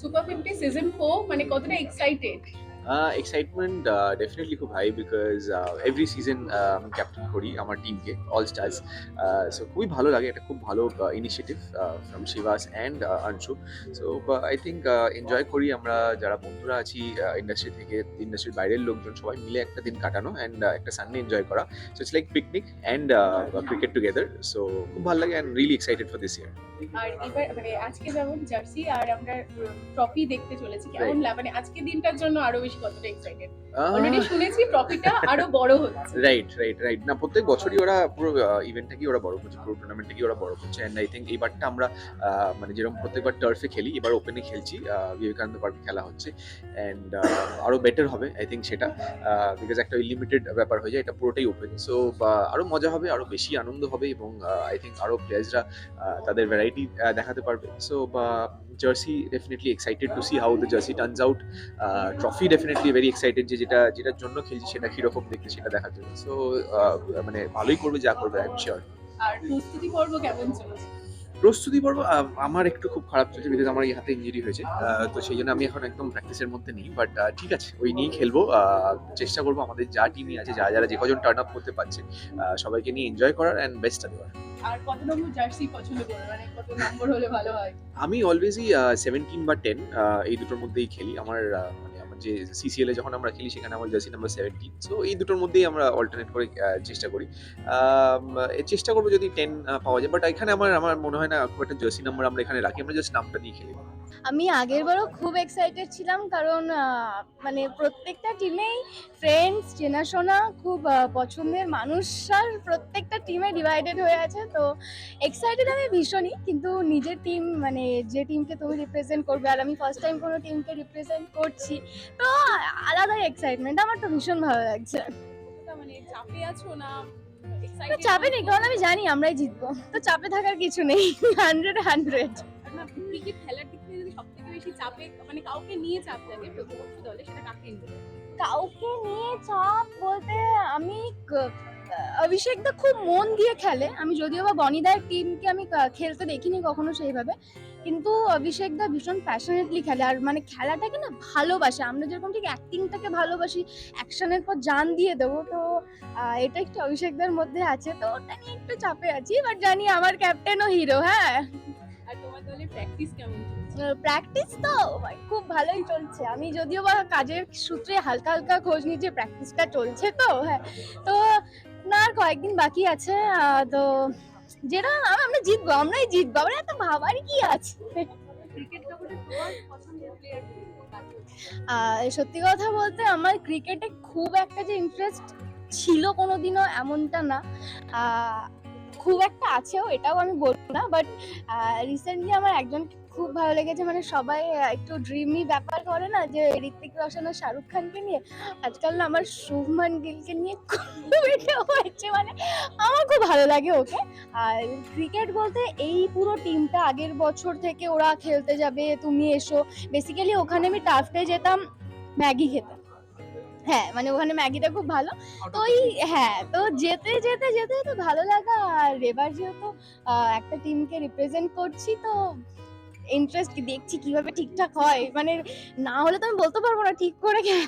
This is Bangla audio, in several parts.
সুপার ফিফটি সিজন ফোর মানে এক্সাইটমেন্ট ডেফিনেটলি খুব হাই বিকজ এভরি সিজন আমি ক্যাপ্টেন করি আমার টিমকে অল স্টার্স সো খুবই ভালো লাগে এটা খুব ভালো initiative from Shibas and Anshu so I think enjoy করি আমরা যারা বন্ধুরা আছি ইন্ডাস্ট্রি থেকে ইন্ডাস্ট্রির বাইরের লোকজন সবাই মিলে একটা দিন কাটানো অ্যান্ড একটা সানডে এনজয় করা। So it's like picnic and cricket together so খুব ভালো লাগে and really excited for this year আর এবার মানে আজকে যেমন জার্সি আর আমরা ট্রফি দেখতে চলেছি কেমন মানে আজকে দিনটার জন্য আরও বেশি কতটা এক্সাইটেড অলরেডি শুনেছি ট্রফিটা আরও বড় হচ্ছে। রাইট রাইট রাইট না প্রত্যেক বছরই ওরা পুরো ইভেন্টটাকে ওরা বড় করছে পুরো টুর্নামেন্টটাকে ওরা বড় করছে। অ্যান্ড আই থিঙ্ক এইবারটা আমরা মানে যেরকম প্রত্যেকবার টার্ফে খেলি এবার ওপেনে খেলছি বিবেকানন্দ পার্কে খেলা হচ্ছে। অ্যান্ড আরও বেটার হবে আই থিঙ্ক সেটা বিকজ একটা লিমিটেড ব্যাপার হয়ে যায় এটা পুরোটাই ওপেন সো আরও মজা হবে আরও বেশি আনন্দ হবে এবং আই থিঙ্ক আরও প্লেয়ার্সরা তাদের ভ্যারাইটি দেখাতে পারবে। সো বা jersey definitely excited to see how the jersey turns out trophy definitely very excited যে যেটা, যেটার জন্য খেলছি সেটা কীরকম দেখতে সেটা দেখার জন্য। সো মানে ভালোই করবে যা করবে আই এম শিওর আর প্রস্তুতি পর্ব কেমন চলছে? প্রস্তুতি পর্ব আমার একটু খুব খারাপ চলছে বিকজ আমার এই হাতে ইঞ্জুরি হয়েছে। তো সেই জন্য আমি এখন একদম প্র্যাকটিসের মধ্যে নেই বাট ঠিক আছে ওই নিয়েই খেলব। চেষ্টা করব আমাদের যা টিমই আছে যা যারা যে কজন টার্ন আপ করতে পারছে সবাইকে নিয়ে এনজয় করার অ্যান্ড বেস্টটা দেওয়ার। আর কত নম্বর জার্সি পছন্দ করবে? মানে কত নম্বর হলে ভালো হয়? আমি অলওয়েজই সেভেন্টিন বা টেন এই দুটোর মধ্যেই খেলি। আমার মানে আমার যে সিসিএল যখন আমরা খেলি, সেখানে আমার জার্সি নাম্বার সেভেন্টিন সো এই দুটোর মধ্যেই আমরা অল্টারনেট করে চেষ্টা করি। চেষ্টা করব যদি টেন পাওয়া যায়। বাট এখানে আমার আমার মনে হয় না খুব একটা জার্সি নাম্বার আমরা এখানে রাখি। আমরা জাস্ট নামটা দিয়ে খেলি। আমি আগের বারও খুব এক্সাইটেড ছিলাম কারণ মানে প্রত্যেকটা টিমেই ফ্রেন্ডস চেনাশোনা, খুব পছন্দের মানুষরা প্রত্যেকটা টিমে ডিভাইডেড হয়ে আছে। তো এক্সাইটেড আমি ভীষণই। কিন্তু নিজের টিম মানে যে টিমকে তুমি রিপ্রেজেন্ট করবে, আর আমি ফার্স্ট টাইম কোনো টিমকে রিপ্রেজেন্ট করছি তো আলাদাই এক্সাইটমেন্ট আমার তো ভীষণ ভালো লাগছে। মানে চাপে আছো না? তো চাপে নেই কারণ আমি জানি আমরাই জিতবো। তো চাপে থাকার কিছু নেই হান্ড্রেড হান্ড্রেড ক্রিকেট খেলার দিক থেকে যদি বেশি চাপে মানে কাউকে নিয়ে চাপ লাগে প্রতিপক্ষ দলে সেটা কাকে নিয়ে? কাউকে নিয়ে চাপ বলতে আমি ক- অভিষেক দা খুব মন দিয়ে খেলে। আমি যদিও বা বনিদার টিমকে আমি খেলতে দেখিনি কখনো সেইভাবে। কিন্তু অভিষেক দা ভীষণ প্যাশনেটলি খেলে। আর মানে খেলাটাকে না ভালোবাসে। আমরা যেরকম ঠিক অ্যাক্টিংটাকে ভালোবাসি অ্যাকশনের পর জান দিয়ে দেবো। তো এটা একটু অভিষেকদার মধ্যে আছে। তো ওটা নিয়ে একটু চাপে আছি বাট জানি আমার ক্যাপ্টেনও হিরো হ্যাঁ। আর তোমার দলে প্র্যাকটিস কেমন প্র্যাকটিস তো খুব ভালোই চলছে। আমি যদিও বা কাজের সূত্রে হালকা হালকা খোঁজ নিচ্ছি প্র্যাকটিসটা চলছে তো হ্যাঁ। তো আর কয়েকদিন বাকি আছে তো যেটা আমরা জিতবো আমরাই জিতবো আমরা এত ভাবার কি আছে? সত্যি কথা বলতে আমার ক্রিকেটে খুব একটা যে ইন্টারেস্ট ছিল কোনোদিনও এমনটা না। খুব একটা আছেও এটাও আমি বলব না বাট রিসেন্টলি আমার একজন খুব ভালো লেগেছে। মানে সবাই একটু ড্রিমি ব্যাপার করে না যে ঋত্বিক রোশন আর শাহরুখ খানকে নিয়ে আজকাল না আমার শুভমান গিলকে নিয়ে খুব এটা হয়েছে। মানে আমার খুব ভালো লাগে ওকে। আর ক্রিকেট বলতে এই পুরো টিমটা আগের বছর থেকে ওরা খেলতে যাবে তুমি এসো। বেসিক্যালি ওখানে আমি টাফটে যেতাম ম্যাগি খেতে। হ্যাঁ মানে ওখানে ম্যাগিটা খুব ভালো। তো ওই হ্যাঁ তো যেতে যেতে যেতে তো ভালো লাগা। আর এবার যেহেতু একটা টিমকে রিপ্রেজেন্ট করছি তো ইন্টারেস্ট দেখছি কীভাবে ঠিকঠাক হয়? মানে না হলে তো আমি বলতে পারব না ঠিক করে কে-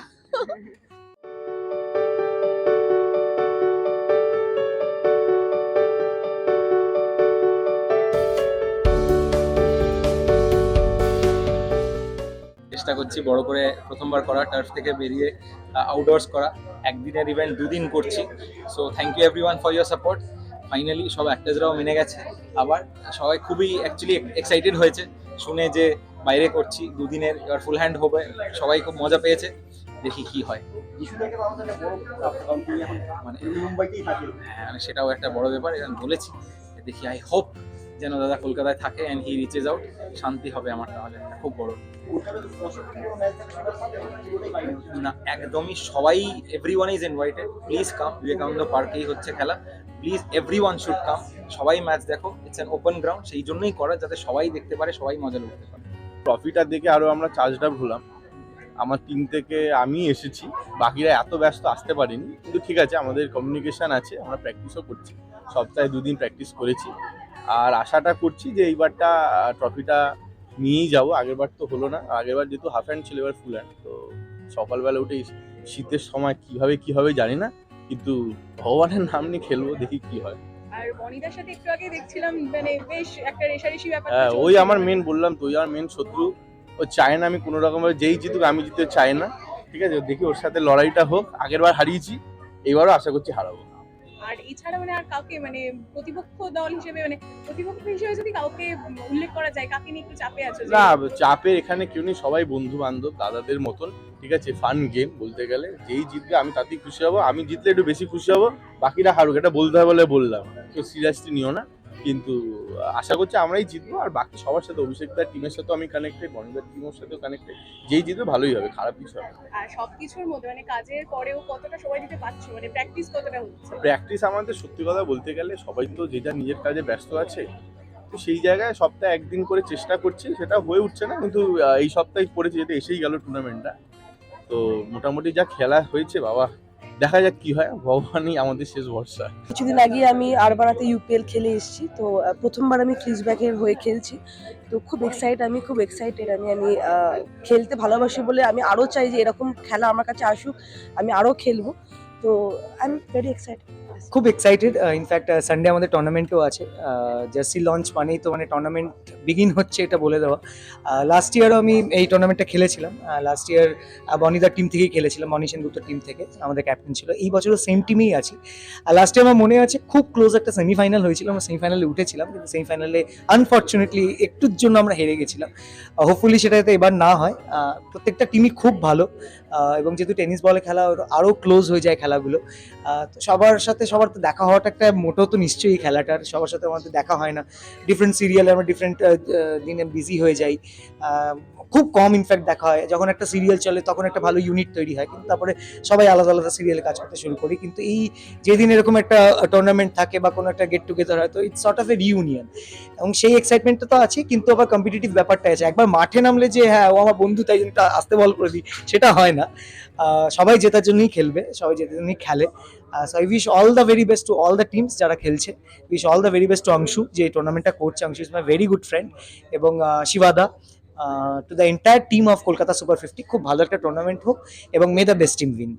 চেষ্টা করছি বড় করে প্রথমবার করা টার্ফ থেকে বেরিয়ে আউটডোর্স করা। একদিনের ইভেন্ট দুদিন করছি। So thank you everyone for your support finally সব অ্যাক্টার্সরাও মেনে গেছে। আবার সবাই খুবই অ্যাকচুয়ালি এক্সাইটেড হয়েছে। শুনে যে বাইরে করছি, দুদিনের এবার ফুল হ্যান্ড হবে, সবাই খুব মজা পেয়েছে। দেখি কি হয়। মানে হ্যাঁ মানে সেটাও একটা বড় ব্যাপার আমি বলেছি। দেখি আই হোপ যেন দাদা কলকাতায় থাকে অ্যান্ড হি রিচেজ আউট শান্তি হবে আমার তাহলে খুব বড়। না, একদমই সবাই everyone is invited please come Vivekananda পার্কেই হচ্ছে খেলা। Please everyone should come সবাই ম্যাচ দেখো ইটস অ্যান ওপেন গ্রাউন্ড সেই জন্যই করা, যাতে সবাই দেখতে পারে, সবাই মজা লুটতে পারে। ট্রফিটা দেখে আরও আমরা চার্জটা হলাম আমার টিম থেকে আমি এসেছি, বাকিরা এত ব্যস্ত আসতে পারিনি, কিন্তু ঠিক আছে, আমাদের কমিউনিকেশন আছে, আমরা প্র্যাকটিসও করছি। সপ্তাহে দুদিন প্র্যাকটিস করেছি। আর আশাটা করছি যে এইবারটা ট্রফিটা নিয়েই যাব, আগেরবার তো হলো না, আগেরবার যেহেতু হাফ হ্যান্ড ছিল, এবার ফুল হ্যান্ড তো সকালবেলা উঠে শীতের সময় কীভাবে কি হবে জানি না, কিন্তু ভগবানের নাম নিয়ে খেলব, দেখি কি হয়। বনিদার সাথে একটু আগে দেখছিলাম মানে বেশ একটা রেশারেশি ব্যাপার হ্যাঁ ওই আমার মেন বললাম তো ওই আমার মেন শত্রু। ও চায় না আমি কোনো রকম যেই জিতুক আমি জিততে চাই না। ঠিক আছে দেখি ওর সাথে লড়াইটা হোক আগের বার হারিয়েছি এবারও আশা করছি হারাবো। আর এছাড়া মানে আর কাউকে মানে প্রতিপক্ষ দল হিসেবে মানে প্রতিপক্ষ হিসেবে যদি কাউকে উল্লেখ করা যায় কাকে নিয়ে একটু চাপে আছো? না চাপের এখানে কেউ নেই সবাই বন্ধু বান্ধব দাদাদের মতন। ঠিক আছে ফান গেম বলতে গেলে। যেই জিতবে আমি তাতেই খুশি হব। আমি জিতলে একটু বেশি খুশি হব। বাকিরা হারুক এটা বলতে হবে বলে বললাম। কেউ সিরিয়াসলি নিও না। কিন্তু আশা করছি আমরাই জিতবো। আর বাকি সবার সাথে অভিষেক দার টিমের সাথেও আমি কানেক্টেড বনিদার টিমের সাথেও কানেক্টেড যেই জিতবে ভালোই হবে খারাপ কিছু হবে আর সবকিছুর মধ্যে মানে কাজের পরেও কতটা সময় দিতে পারছ? মানে প্র্যাকটিস কতটা হচ্ছে? প্র্যাকটিস আমাদের সত্যি কথা বলতে গেলে সবাই তো যে যার নিজের কাজে ব্যস্ত আছে তো সেই জায়গায় সপ্তাহে একদিন করে চেষ্টা করছি সেটা হয়ে উঠছে না। কিন্তু এই সপ্তাহে পড়েছে যেতে এসেই গেল টুর্নামেন্টটা তো মোটামুটি যা খেলা হয়েছে, বাবা। দেখা যাক কি হয়। ভগবানই আমাদের শেষ ভরসা। কিছুদিন আগে আমি আরবানাতে ইউপিএল খেলে এসেছি, তো প্রথমবার আমি ফ্রিজব্যাকের হয়ে খেলছি। তো খুব এক্সাইট আমি, খুব এক্সাইটেড আমি আমি খেলতে ভালোবাসি বলে আমি আরও চাই যে এরকম খেলা আমার কাছে আসুক, আমি আরও খেলব। তো আই এম ভেরি এক্সাইটেড খুব এক্সাইটেড ইনফ্যাক্ট সানডে আমাদের টুর্নামেন্টও আছে জার্সি লঞ্চ মানেই তো মানে টুর্নামেন্ট বিগিন হচ্ছে এটা বলে দেওয়া। লাস্ট ইয়ারও আমি এই টুর্নামেন্টটা খেলেছিলাম লাস্ট ইয়ার বনিদার টিম থেকেই খেলেছিলাম মনি সেনগুপ্তর টিম থেকে, আমাদের ক্যাপ্টেন ছিল। এই বছরও সেম টিমেই আছি। লাস্ট ইয়ার আমার মনে আছে, খুব ক্লোজ একটা সেমিফাইনাল হয়েছিল, আমরা সেমিফাইনালে উঠেছিলাম, কিন্তু সেমিফাইনালে আনফর্চুনেটলি একটুর জন্য আমরা হেরে গেছিলাম। হোপফুলি সেটা যাতে এবার না হয় প্রত্যেকটা টিমই খুব ভালো। এবং যেহেতু টেনিস বলে খেলা আরও ক্লোজ হয়ে যায় খেলাগুলো তো সবার সাথে সবার তো দেখা হওয়াটা একটা মোটো তো নিশ্চয়ই খেলাটার সবার সাথে আমাদের দেখা হয় না। ডিফারেন্ট সিরিয়ালে আমরা ডিফারেন্ট দিনে বিজি হয়ে যাই। খুব কম ইনফ্যাক্ট দেখা হয়। যখন একটা সিরিয়াল চলে, তখন একটা ভালো ইউনিট তৈরি হয়। কিন্তু তারপরে সবাই আলাদা আলাদা সিরিয়ালে কাজ করতে শুরু করি। কিন্তু এই যেদিন এরকম একটা টুর্নামেন্ট থাকে বা কোনো একটা গেট টুগেদার হয়, তো it's sort of a reunion এবং সেই এক্সাইটমেন্টটা তো আছে কিন্তু আবার কম্পিটিটিভ ব্যাপারটা আছে। একবার মাঠে নামলে যে হ্যাঁ ও আমার বন্ধু, তাই জন্য আসতে বল করে দিই, সেটা হয় না। সবাই জেতার জন্যই খেলবে, সবাই জেতার জন্যই খেলে। So I wish all the very best to all the teams যারা খেলছে। Wish all the very best to Anshu, যে টুর্নামেন্টটা করছে। Anshu is my very good friend এবং শিবাদা। To the entire team of Kolkata super fifty খুব ভালো একটা টুর্নামেন্ট হোক এবং may the best team win